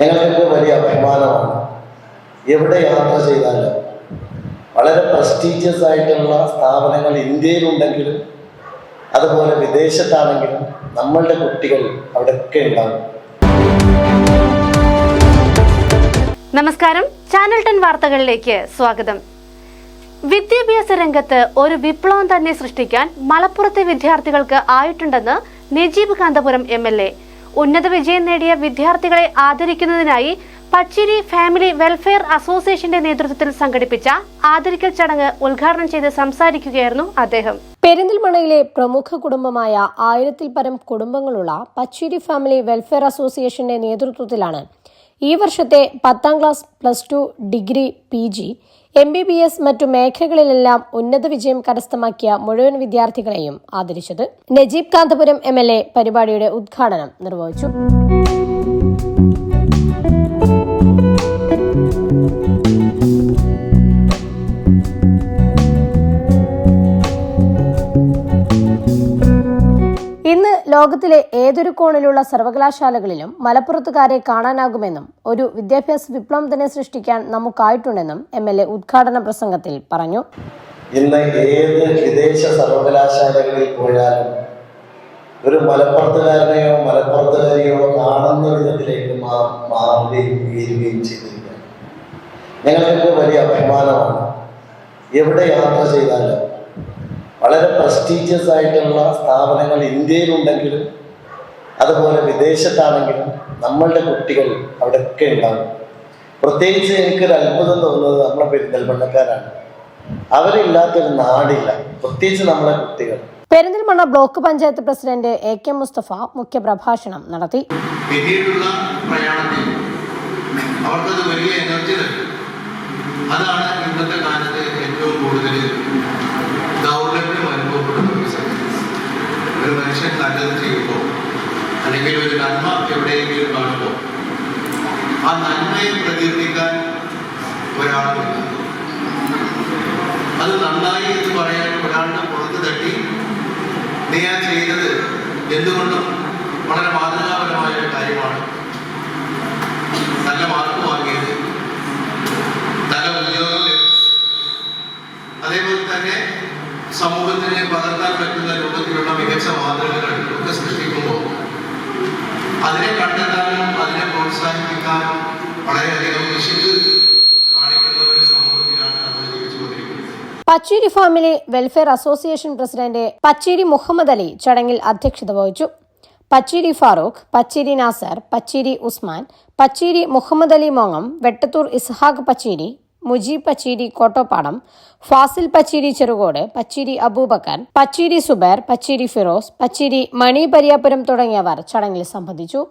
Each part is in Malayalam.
ഞങ്ങൾക്കൊക്കെ വലിയ അഭിമാനമാണ്. എവിടെ യാത്ര ചെയ്താലും വളരെ പ്രസ്റ്റീജിയസ് ആയിട്ടുള്ള സ്ഥാപനങ്ങൾ ഇന്ത്യയിലുണ്ടെങ്കിലും അതുപോലെ വിദേശത്താണെങ്കിലും നമ്മളുടെ കുട്ടികൾ അവിടെയൊക്കെ ഉണ്ടാകും നമസ്കാരം. ചാനൽ ടെൻ വാർത്തകളിലേക്ക് സ്വാഗതം. വിദ്യാഭ്യാസ രംഗത്ത് ഒരു വിപ്ലവം തന്നെ സൃഷ്ടിക്കാൻ മലപ്പുറത്തെ വിദ്യാർത്ഥികൾക്ക് ആയിട്ടുണ്ടെന്ന് Najeeb Kanthapuram M L A ഉന്നത വിജയം നേടിയ വിദ്യാർത്ഥികളെ ആദരിക്കുന്നതിനായി പച്ചിരി ഫാമിലി വെൽഫെയർ അസോസിയേഷന്റെ നേതൃത്വത്തിൽ സംഘടിപ്പിച്ച ആദരിക്കൽ ചടങ്ങ് ഉദ്ഘാടനം ചെയ്ത് സംസാരിക്കുകയായിരുന്നു അദ്ദേഹം. പെരിന്തൽമണയിലെ പ്രമുഖ കുടുംബമായ ആയിരത്തിൽ പരം കുടുംബങ്ങളുള്ള പച്ചിരി ഫാമിലി വെൽഫെയർ അസോസിയേഷന്റെ നേതൃത്വത്തിലാണ് ഈ വർഷത്തെ പത്താം class plus two degree P G M B B S മറ്റു മേഖലകളിലെല്ലാം ഉന്നത വിജയം കരസ്ഥമാക്കിയ മുഴുവൻ വിദ്യാർത്ഥികളെയും ആദരിച്ചത് Najeeb Kanthapuram M L A പരിപാടിയുടെ ഉദ്ഘാടനം നിർവഹിച്ചു. ഇന്ന് ലോകത്തിലെ ഏതൊരു കോണിലുള്ള സർവകലാശാലകളിലും മലപ്പുറത്തുകാരെ കാണാനാകുമെന്നും ഒരു വിദ്യാഭ്യാസ വിപ്ലവം തന്നെ സൃഷ്ടിക്കാൻ നമുക്കായിട്ടുണ്ടെന്നും എം എൽ എ ഉദ്ഘാടന പ്രസംഗത്തിൽ പറഞ്ഞു. ഇന്ന് ഏത് വിദേശ സർവകലാശാലകളിൽ പോയാലും ഒരു മലപ്പുറത്തുകാരനെയോ മലപ്പുറത്തുകാരെയോ കാണുന്ന വിധത്തിലേക്ക് മാറുകയും ഉയരുകയും ഞങ്ങൾക്കൊക്കെ വലിയ അഭിമാനമാണ്. എവിടെ യാത്ര ചെയ്താലും വളരെ പ്രസ്റ്റീജിയസ് ആയിട്ടുള്ള സ്ഥാപനങ്ങൾ ഇന്ത്യയിലുണ്ടെങ്കിലും അതുപോലെ വിദേശത്താണെങ്കിലും നമ്മളുടെ കുട്ടികൾ അവിടെയൊക്കെ ഉണ്ടാകും പ്രത്യേകിച്ച് എനിക്കൊരു അത്ഭുതം തോന്നുന്നത് നമ്മളെ പെരിന്തൽമണ്ണക്കാരാണ്. അവരില്ലാത്തൊരു നാടില്ല. പ്രത്യേകിച്ച് നമ്മളെ കുട്ടികൾ. Perinthalmanna block panchayat president A K Mustafa മുഖ്യപ്രഭാഷണം നടത്തി. പിന്നീടുള്ള പ്രയാണത്തിൽ ആ നന്മയെ പ്രകീർത്തിക്കാൻ ഒരാളുമില്ല അത് നന്നായി എന്ന് പറയാൻ ഒരാളുടെ പുറത്ത് തട്ടി നീ ആ ചെയ്തത് എന്തുകൊണ്ടും വളരെ മാതൃകാപരമായ ഒരു കാര്യമാണ്. നല്ല മാർക്ക് വാങ്ങിയത് നല്ല ഉദ്യോഗം ലഭിച്ചു. അതേപോലെ തന്നെ സമൂഹത്തിനെ പകർത്താൻ പറ്റുന്ന രൂപത്തിലുള്ള മികച്ച മാതൃകകൾ ഒക്കെ സൃഷ്ടിക്കുമ്പോൾ അതിനെ കണ്ടെത്താനും അതിനെ പ്രോത്സാഹിപ്പിക്കാനും വളരെയധികം വിശുദ്ധ കാണിക്കുന്ന ഒരു സമൂഹത്തിലാണ് നമ്മൾ Pacheri family welfare association president Pacheri Muhammad Ali ചടങ്ങിൽ അധ്യക്ഷത വഹിച്ചു. പച്ചേരി ഫാറൂഖ് പച്ചേരി നാസർ പച്ചേരി ഉസ്മാൻ പച്ചേരി മുഹമ്മദ് അലി മോങ്ങം വെട്ടത്തൂർ ഇസ്ഹാഖ് പച്ചേരി മുജീബ് പച്ചേരി കോട്ടോപ്പാടം ഫാസിൽ പച്ചേരി ചെറുകോട് പച്ചേരി അബൂബക്കർ പച്ചേരി സുബേർ പച്ചേരി ഫിറോസ് പച്ചേരി മണി പരിയാപുരം തുടങ്ങിയവർ ചടങ്ങിൽ സംബന്ധിച്ചു.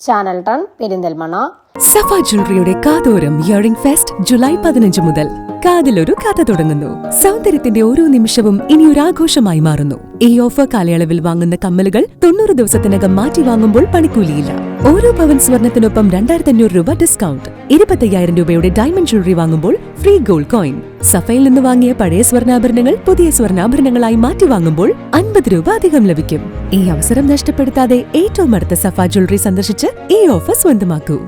ചാനൽ ടൺ പെരിന്തൽമണ്ണ സഫ ജ്വല്ലറിയുടെ കാതോരം ഇയറിംഗ് ഫെസ്റ്റ് ജൂലൈ പതിനഞ്ച് മുതൽ. കാതിലൊരു കഥ തുടങ്ങുന്നു. സൗന്ദര്യത്തിന്റെ ഓരോ നിമിഷവും ഇനി ഒരു ആഘോഷമായി മാറുന്നു. ഈ ഓഫർ കാലയളവിൽ വാങ്ങുന്ന കമ്മലുകൾ തൊണ്ണൂറ് ദിവസത്തിനകം മാറ്റി വാങ്ങുമ്പോൾ പണിക്കൂലിയില്ല. ഓരോ പവൻ സ്വർണത്തിനൊപ്പം രണ്ടായിരത്തി അഞ്ഞൂറ് രൂപ ഡിസ്കൗണ്ട് ഇരുപത്തയ്യായിരം രൂപയുടെ ഡയമണ്ട് ജ്വല്ലറി വാങ്ങുമ്പോൾ ഫ്രീ ഗോൾഡ് കോയിൻ. സഫയിൽ നിന്ന് വാങ്ങിയ പഴയ സ്വർണാഭരണങ്ങൾ പുതിയ സ്വർണാഭരണങ്ങളായി മാറ്റി വാങ്ങുമ്പോൾ അൻപത് രൂപ അധികം ലഭിക്കും. ഈ അവസരം നഷ്ടപ്പെടുത്താതെ ഏറ്റവും അടുത്ത സഫ ജ്വല്ലറി സന്ദർശിച്ച് ഈ ഓഫർ സ്വന്തമാക്കൂ.